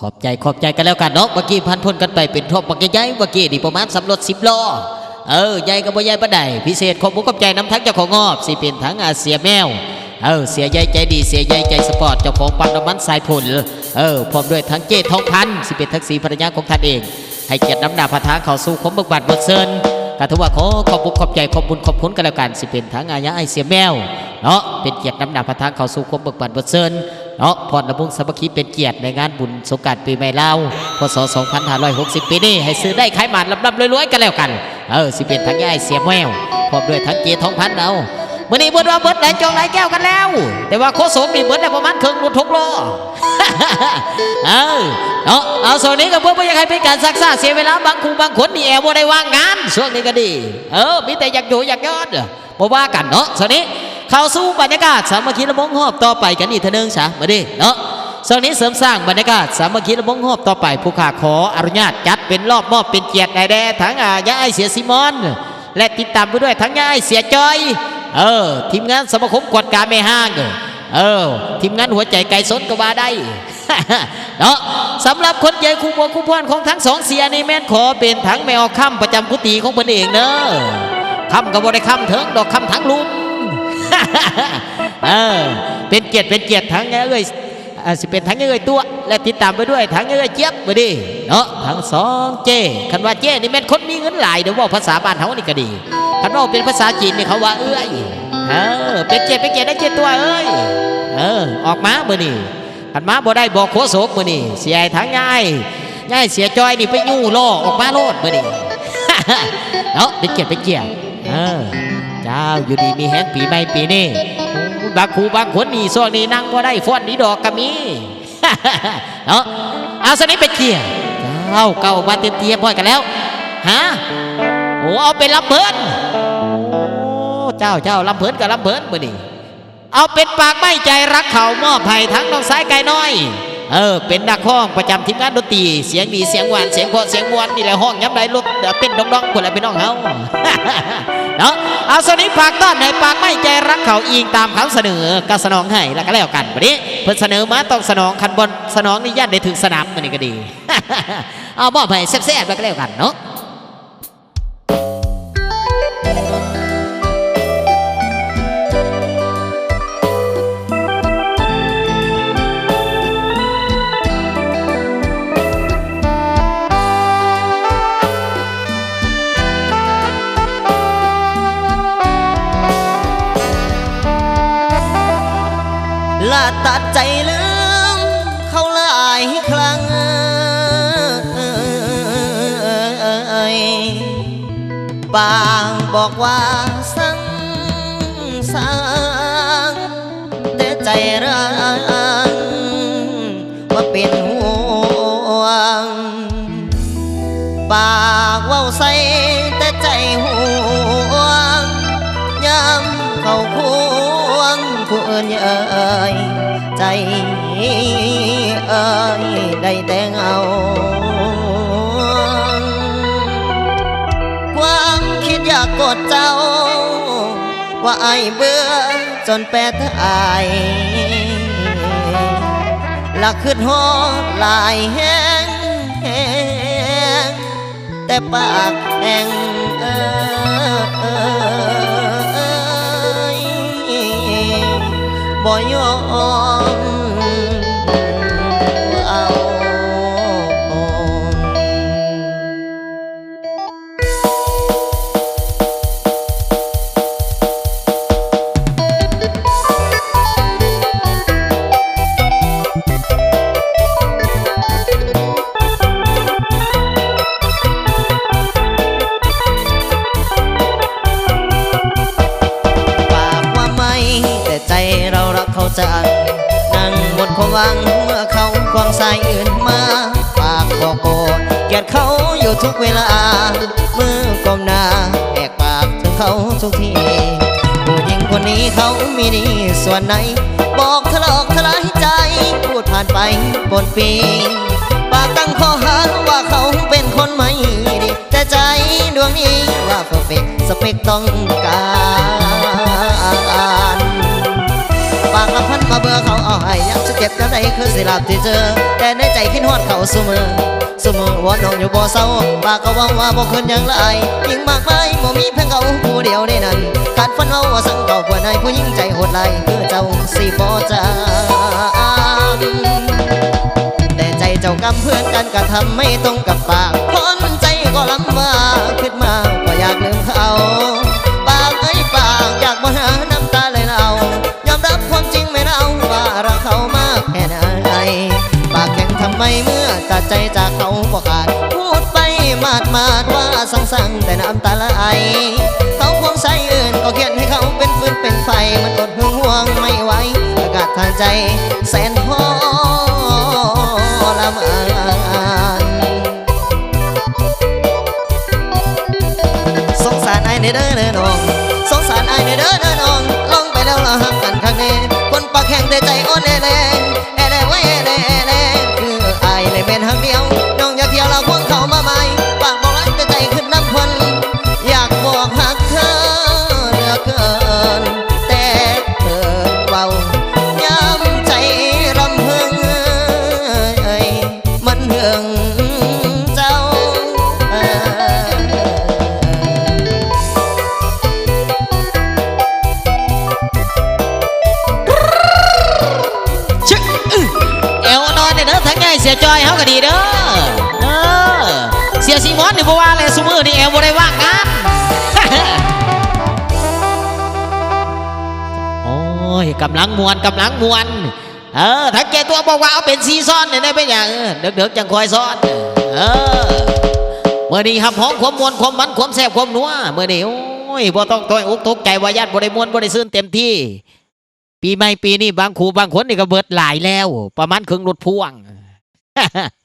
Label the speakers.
Speaker 1: ขอบใจขอบใจกันแล้วกันเนาะเมื่อกี้พันพ้นกันไปเป็นทบปักใหญ่เมื่อกี้นี่ประมาณสำรถสิบล้อเออใหญ่กับบ่ใหญ่ปานใดพิเศษขอบคุณขอบใจน้ำทั้งเจ้าของงอบสิเป็นทั้งอาเสียแมวเออเสียใหญ่ใจดีเสียใหญ่ใจสปอร์ตเจ้าของปั๊มน้ำมันสายผลเออพร้อมด้วยทั้งเจทองพันสิเป็นทั้งสีภรรยาของท่านเอง ให้เกียรติน้ำหนาพระทางเขาสู่คมบกบานบทเซินกถือว่าขอขอบคุณขอบใจขอบบุญขอบคุณกันแล้วกันสิเป็นทั้งอายะไอเสียแมวเนาะเป็นเกียรติน้ำหนาพระทางเขาสู่คมบกบานบทเซินเนาะพรระบุงสามัคคีเป็นเกียรติในงานบุญสงการปีใหม่ลาวพศ 2560 ปีนี้ให้ซื้อได้ขายหมาดลำๆรวยๆกันแล้วกัน เออสิเป็นทั้งยายเสียแมวพร้อมด้วยทั้งเจทองพันเอามื่อนี้เบิดว่าเบิดไหนจองไหนแก้วกันแล้ว แต่ว่าโคโสมนี่เบิดได้ประมาณครึ่งรถทุกล้อเออเนาเอาส่วนนี้ก็เพื่อไม่อยากให้เป็นการซักซ่าเสียเวลาบางครูบางคนนี่แอบว่าได้ว่างงานช่วงนี้ก็ดี เออมีแต่อยากอยู่อยากยอดบ่ว่ากันเนาะส่วนนี้ เข้าสู่บรรยากาศสามัคคีระมงหอบต่อไปกันอีกเทอนึงซะมาดิเนาะส่วนนี้เสริมสร้างบรรยากาศสามัคคีระมงหอบต่อไปผู้ขาขออนุญาตจัดเป็นรอบมอบเป็นเกียรติในแด่ทั้งอาญาไอเสียซิมอน และติดตามไปด้วยทั้งยายเสียจอย เออ ทีมงานสมาคมกวดการไม่ห้างเออ ทีมงานหัวใจไก่สนก็ว่าได้เนาะสำหรับคนใหญ่คู่บัวคู่พรของทั้งสองเสียนี่แม่นขอเป็นทั้งแมวค่ำประจำกุฏิของเพิ่นเองเนอะค่ำกับ่ได้ค่ำเถิงดอกค่ำทั้งลุม เออเป็นเกียรติเป็นเกียรติทั้งเอ้ยอ่าสิเป็นทั้งเอ้ยตัว และติดตามไปด้วยทั้งเอ้ยเจี๊ยบไปดิเนาะทั้งสองเจ้คันว่าเจ้นี่แม่นคนมีเงินหลายเดี๋ยวว่าภาษาบ้านเฮานี่ก็ดีคันว่าเป็นภาษาจีนนี่เขาว่าเอ้ยเออเป็นเกียรติเป็นเกียรติได้เจ็ดตัวเอ้ยเออออกมาเบอร์นี่คันมาบ่ได้บอกโคโศกเบอร์นี่เสียทั้งยายยายเสียจอยนี่ไปยู่ล่อออกมาโลดเบอร์นี่เนาะเป็นเกียรติเป็นเกียรติเออ เจ้าอยู่ดีมีแฮงปีใหม่ปีนี้บางครูบางคนนี่ส่วงนี้นั่งบ่ได้ฟ้อนนี้ดอกก็มีเนาะเอาสนี้เป็นเกียเจ้าเก่ามาเต็มเตียพ่อยกันแล้วฮะโอ้เอาเป็นลำเพินโอ้เจ้าเจ้าลำเพินกับลำเพินมือนี่เอาเป็นปากไม่ใจรักเขามอบให้ทั้งน้องสายไก่น้อย เออ เป็นนักห้องประจำทีมงานดนตรีเสียงดีเสียงหวานเสียงเพราะเสียงมวนนี่แหละห้องย้ำได้ลุกเป็นดองๆคนละเป็นน้องเฮาเนาะเอาสนิทฝากต้อนในปากไม่ใจรักเขาอิงตามเขาเสนอก็สนองให้แล้วก็แล้วกันวันนี้เพิ่นเสนอมาต้องสนองคันบนสนองนี่ย่านได้ถึงสนามมันนี่ก็ดีเอามอบให้แซ่บๆแล้วก็แล้วกันเนาะ
Speaker 2: ละตัดใจลืมเขาหลายครั้งบางบอกว่าสั่งสางแต่ใจร้างว่าเป็นห่วง ปากว่าใส่แต่ใจห่ว ผู้อื่นเอ่ยใจเอ่ยได้แต่เงาความคิดอยากกดเจ้า ว่าไอเบื่อจนแปรทายลักขึ้นหอหลายแห้งแห้งแต่ปากแห้งเอ่ย บ่ยอม จังนั่งบนความหวังเมื่อเขาควงสายอื่นมาปากบอกโกรธเกลียดเขาอยู่ทุกเวลามือก้มหน้าแอกปากถึงเขาทุกทีผู้หญิงคนนี้เขามีดีส่วนไหน บอกทะลอกทลายใจ พูดผ่านไปปนปีปากตั้งข้อหาว่าเขาเป็นคนไม่ดี แต่ใจดวงนี้ว่าเพอร์เฟกสเปกต้องการ กลำพันมาเบื่อเขาเอาให้ยังจะเจ็บจะได้คือสิลาบที่เจอ แต่ในใจคิดฮอดเขาเสมอเสมอวนองอยู่บ่เศร้าปากก็หวังว่าบ่คนยังไรยิ่งมากมายบ่มีเพียงเขาผู้เดียวในนั้นขาดฝันเอาว่าสังเก่าผู้ใดผู้ยิ่งใจโหดไหลายคือเจ้าสิบ่จางแต่ใจเจ้ากำเพื่อนกันกระทำไม่ตรงกับปากคนใจก็ลำบากขึ้น ใจจากเขาบ่ขาด พูดไปมาดมาดว่าสั่งสั่งแต่น้ำตาละไหลเขาควงใส่อื่นก็เขียนให้เขาเป็นฟืนเป็นไฟ มันอดหึงห่วงไม่ไหวอากาศทางใจ แสนพอละมานสงสารไอ้ายในเด้อเด้อ อ้า อนเนี่ยเด้เสี
Speaker 1: ยจอยเฮาก็ดีเด้อเออเสียซีมอนนี่บ่ว่าเลยซุมือนี่แอวบ่ได้ว่างงานโอ้ยกำลังมวนกำลังมวนเออถ้าแกตัวบอกว่าเอาเป็นซีซ่อนเนี่ยได้เป็นอย่างเด็กๆจังคอยซ่อนเออเมื่อนี้ครับหอมความมวนความมันความแซ่บความนัวเมื่อนี้โอ้ยบ่ต้องตัวอกตกใจว่าญาติบ่ได้มวนบ่ได้ซื่นเต็มที่ ปีใหม่ปีนี้บางครูบางคนนี่ก็เบิดหลายแล้ว ประมาณครึ่งรถพ่วง Ha ha!